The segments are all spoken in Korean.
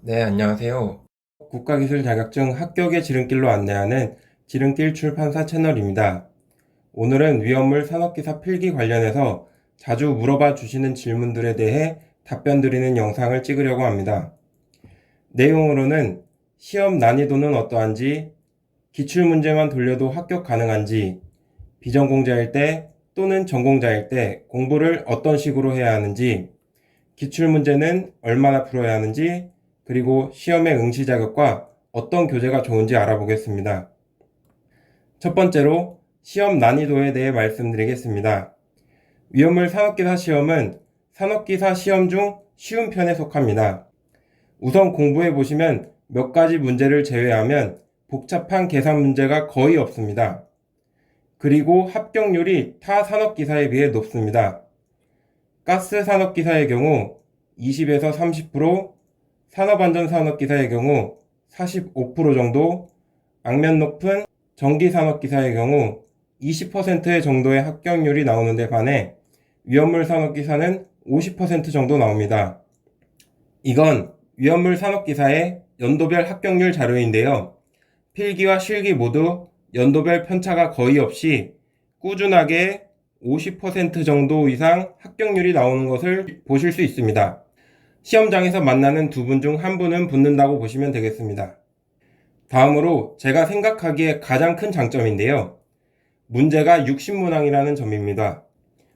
네, 안녕하세요. 국가기술 자격증 합격의 지름길로 안내하는 지름길 출판사 채널입니다. 오늘은 위험물 산업기사 필기 관련해서 자주 물어봐 주시는 질문들에 대해 답변 드리는 영상을 찍으려고 합니다. 내용으로는 시험 난이도는 어떠한지, 기출문제만 돌려도 합격 가능한지, 비전공자일 때 또는 전공자일 때 공부를 어떤 식으로 해야 하는지, 기출문제는 얼마나 풀어야 하는지, 그리고 시험의 응시 자격과 어떤 교재가 좋은지 알아보겠습니다. 첫 번째로 시험 난이도에 대해 말씀드리겠습니다. 위험물 산업기사 시험은 산업기사 시험 중 쉬운 편에 속합니다. 우선 공부해 보시면 몇 가지 문제를 제외하면 복잡한 계산 문제가 거의 없습니다. 그리고 합격률이 타 산업기사에 비해 높습니다. 가스 산업기사의 경우 20에서 30%, 산업안전산업기사의 경우 45% 정도, 악면 높은 전기산업기사의 경우 20%의 정도의 합격률이 나오는데 반해 위험물 산업기사는 50% 정도 나옵니다. 이건 위험물 산업기사의 연도별 합격률 자료인데요. 필기와 실기 모두 연도별 편차가 거의 없이 꾸준하게 50% 정도 이상 합격률이 나오는 것을 보실 수 있습니다. 시험장에서 만나는 두 분 중 한 분은 붙는다고 보시면 되겠습니다. 다음으로 제가 생각하기에 가장 큰 장점인데요. 문제가 60문항이라는 점입니다.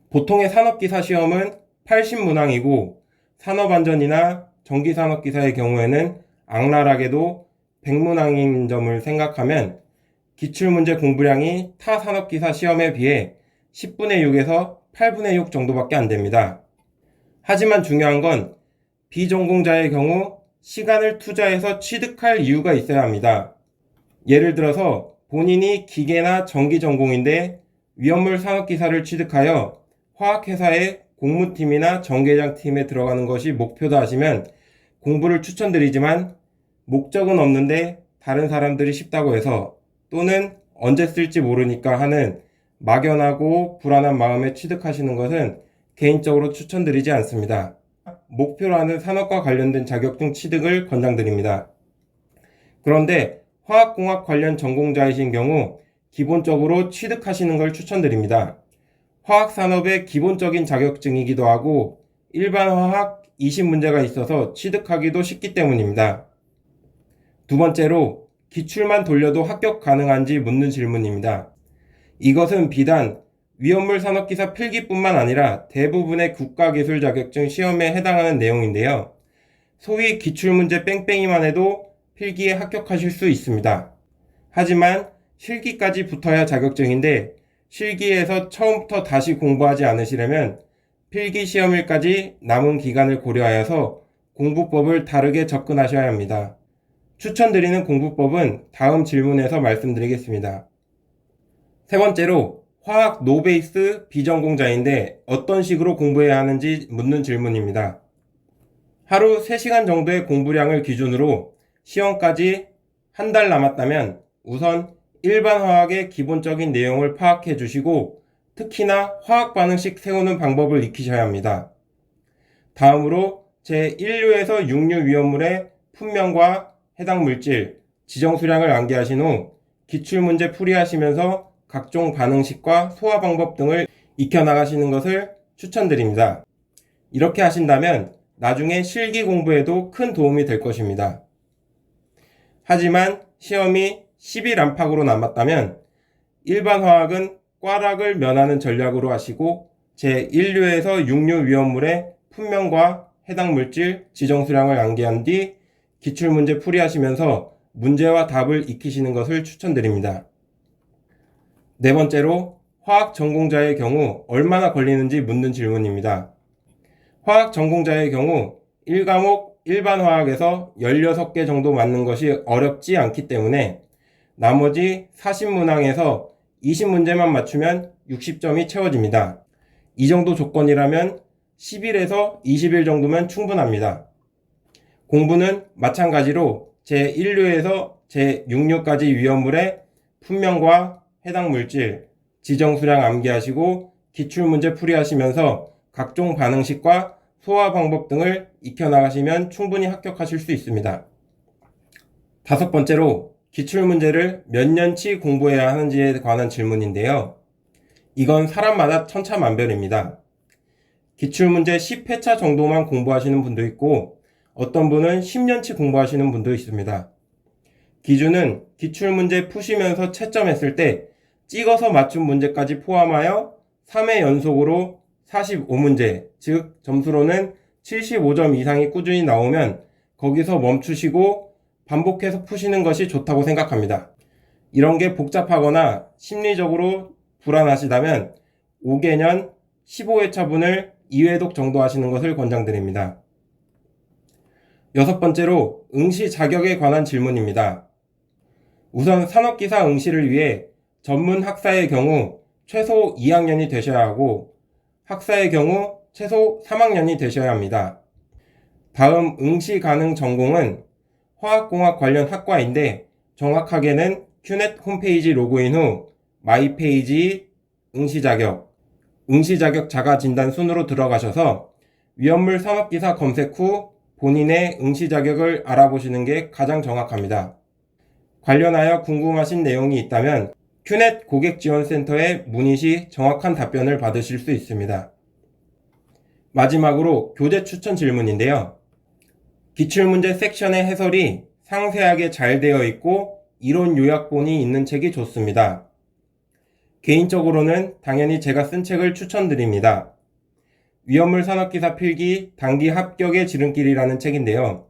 보통의 산업기사 시험은 80문항이고 산업안전이나 전기산업기사의 경우에는 악랄하게도 100문항인 점을 생각하면 기출문제 공부량이 타 산업기사 시험에 비해 10분의 6에서 8분의 6 정도밖에 안 됩니다. 하지만 중요한 건 비전공자의 경우 시간을 투자해서 취득할 이유가 있어야 합니다. 예를 들어서 본인이 기계나 전기 전공인데 위험물 산업기사를 취득하여 화학회사의 공무팀이나 정계장 팀에 들어가는 것이 목표다 하시면 공부를 추천드리지만 목적은 없는데 다른 사람들이 쉽다고 해서 또는 언제 쓸지 모르니까 하는 막연하고 불안한 마음에 취득하시는 것은 개인적으로 추천드리지 않습니다. 목표로 하는 산업과 관련된 자격증 취득을 권장드립니다. 그런데 화학공학 관련 전공자이신 경우 기본적으로 취득하시는 걸 추천드립니다. 화학산업의 기본적인 자격증이기도 하고 일반 화학 20문제가 있어서 취득하기도 쉽기 때문입니다. 두 번째로 기출만 돌려도 합격 가능한지 묻는 질문입니다. 이것은 비단 위험물 산업기사 필기뿐만 아니라 대부분의 국가기술 자격증 시험에 해당하는 내용인데요. 소위 기출문제 뺑뺑이만 해도 필기에 합격하실 수 있습니다. 하지만 실기까지 붙어야 자격증인데 실기에서 처음부터 다시 공부하지 않으시려면 필기 시험일까지 남은 기간을 고려하여서 공부법을 다르게 접근하셔야 합니다. 추천드리는 공부법은 다음 질문에서 말씀드리겠습니다. 세 번째로 화학 노베이스 비전공자인데 어떤 식으로 공부해야 하는지 묻는 질문입니다. 하루 3시간 정도의 공부량을 기준으로 시험까지 한 달 남았다면 우선 일반 화학의 기본적인 내용을 파악해 주시고 특히나 화학 반응식 세우는 방법을 익히셔야 합니다. 다음으로 제1류에서 6류 위험물의 품명과 해당 물질, 지정 수량을 암기하신 후 기출문제 풀이하시면서 각종 반응식과 소화 방법 등을 익혀나가시는 것을 추천드립니다. 이렇게 하신다면 나중에 실기 공부에도 큰 도움이 될 것입니다. 하지만 시험이 10일 안팎으로 남았다면 일반 화학은 꽈락을 면하는 전략으로 하시고 제1류에서 6류 위험물의 품명과 해당 물질 지정 수량을 암기한 뒤 기출문제 풀이하시면서 문제와 답을 익히시는 것을 추천드립니다. 네 번째로 화학 전공자의 경우 얼마나 걸리는지 묻는 질문입니다. 화학 전공자의 경우 1과목 일반 화학에서 16개 정도 맞는 것이 어렵지 않기 때문에 나머지 40문항에서 20문제만 맞추면 60점이 채워집니다. 이 정도 조건이라면 10일에서 20일 정도면 충분합니다. 공부는 마찬가지로 제1류에서 제6류까지 위험물의 품명과 해당 물질, 지정 수량 암기하시고 기출 문제 풀이하시면서 각종 반응식과 소화 방법 등을 익혀 나가시면 충분히 합격하실 수 있습니다. 다섯 번째로 기출 문제를 몇 년치 공부해야 하는지에 관한 질문인데요. 이건 사람마다 천차만별입니다. 기출문제 10회차 정도만 공부하시는 분도 있고 어떤 분은 10년치 공부하시는 분도 있습니다. 기준은 기출문제 푸시면서 채점했을 때 찍어서 맞춘 문제까지 포함하여 3회 연속으로 45문제, 즉 점수로는 75점 이상이 꾸준히 나오면 거기서 멈추시고 반복해서 푸시는 것이 좋다고 생각합니다. 이런 게 복잡하거나 심리적으로 불안하시다면 5개년 15회차분을 2회독 정도 하시는 것을 권장드립니다. 여섯 번째로 응시 자격에 관한 질문입니다. 우선 산업기사 응시를 위해 전문 학사의 경우 최소 2학년이 되셔야 하고 학사의 경우 최소 3학년이 되셔야 합니다. 다음 응시 가능 전공은 화학공학 관련 학과인데 정확하게는 큐넷 홈페이지 로그인 후 마이 페이지 응시 자격, 응시 자격 자가 진단 순으로 들어가셔서 위험물 산업기사 검색 후 본인의 응시 자격을 알아보시는 게 가장 정확합니다. 관련하여 궁금하신 내용이 있다면 큐넷 고객지원센터에 문의 시 정확한 답변을 받으실 수 있습니다. 마지막으로 교재 추천 질문인데요. 기출문제 섹션의 해설이 상세하게 잘 되어 있고 이론 요약본이 있는 책이 좋습니다. 개인적으로는 당연히 제가 쓴 책을 추천드립니다. 위험물 산업기사 필기 단기 합격의 지름길이라는 책인데요.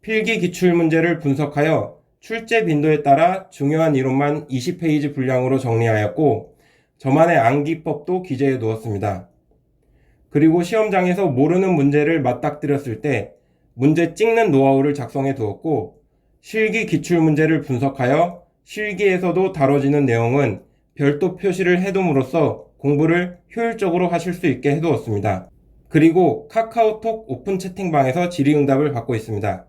필기 기출 문제를 분석하여 출제 빈도에 따라 중요한 이론만 20페이지 분량으로 정리하였고 저만의 암기법도 기재해 두었습니다. 그리고 시험장에서 모르는 문제를 맞닥뜨렸을 때 문제 찍는 노하우를 작성해 두었고 실기 기출 문제를 분석하여 실기에서도 다뤄지는 내용은 별도 표시를 해둠으로써 공부를 효율적으로 하실 수 있게 해두었습니다. 그리고 카카오톡 오픈 채팅방에서 질의응답을 받고 있습니다.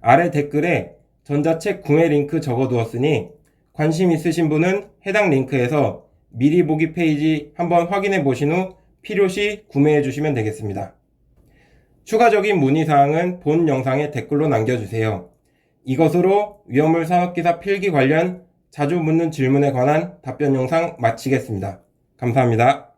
아래 댓글에 전자책 구매 링크 적어두었으니 관심 있으신 분은 해당 링크에서 미리 보기 페이지 한번 확인해 보신 후 필요시 구매해 주시면 되겠습니다. 추가적인 문의사항은 본 영상에 댓글로 남겨주세요. 이것으로 위험물 산업기사 필기 관련 자주 묻는 질문에 관한 답변 영상 마치겠습니다. 감사합니다.